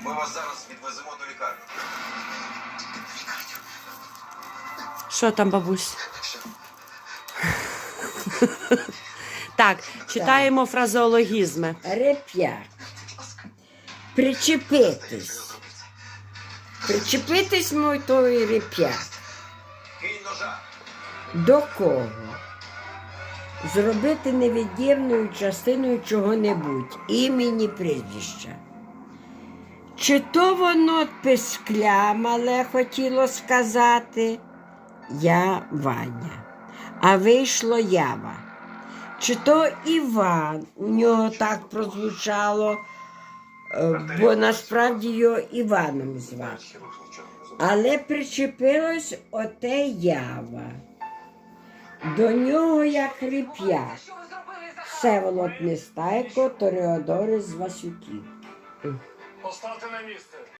Ми вас зараз відвеземо до лікарні. Що там, бабусь? Так, читаємо фразеологізми. Реп'як. Причепитись. Причепитись мой той реп'як. Кинь ножа. До кого? Зробити невід'ємною частиною чого-небудь, імені прізвища. Чи то воно пискля мале хотіло сказати? Я Ваня, а вийшло ява. Чи то Іван у нього так прозвучало, е, бо насправді його Іваном звати. Але причепилось оте ява. До нього як хрип'як. Всеволод Нестайко, Тореодорис з Васюків. Поставте на місце.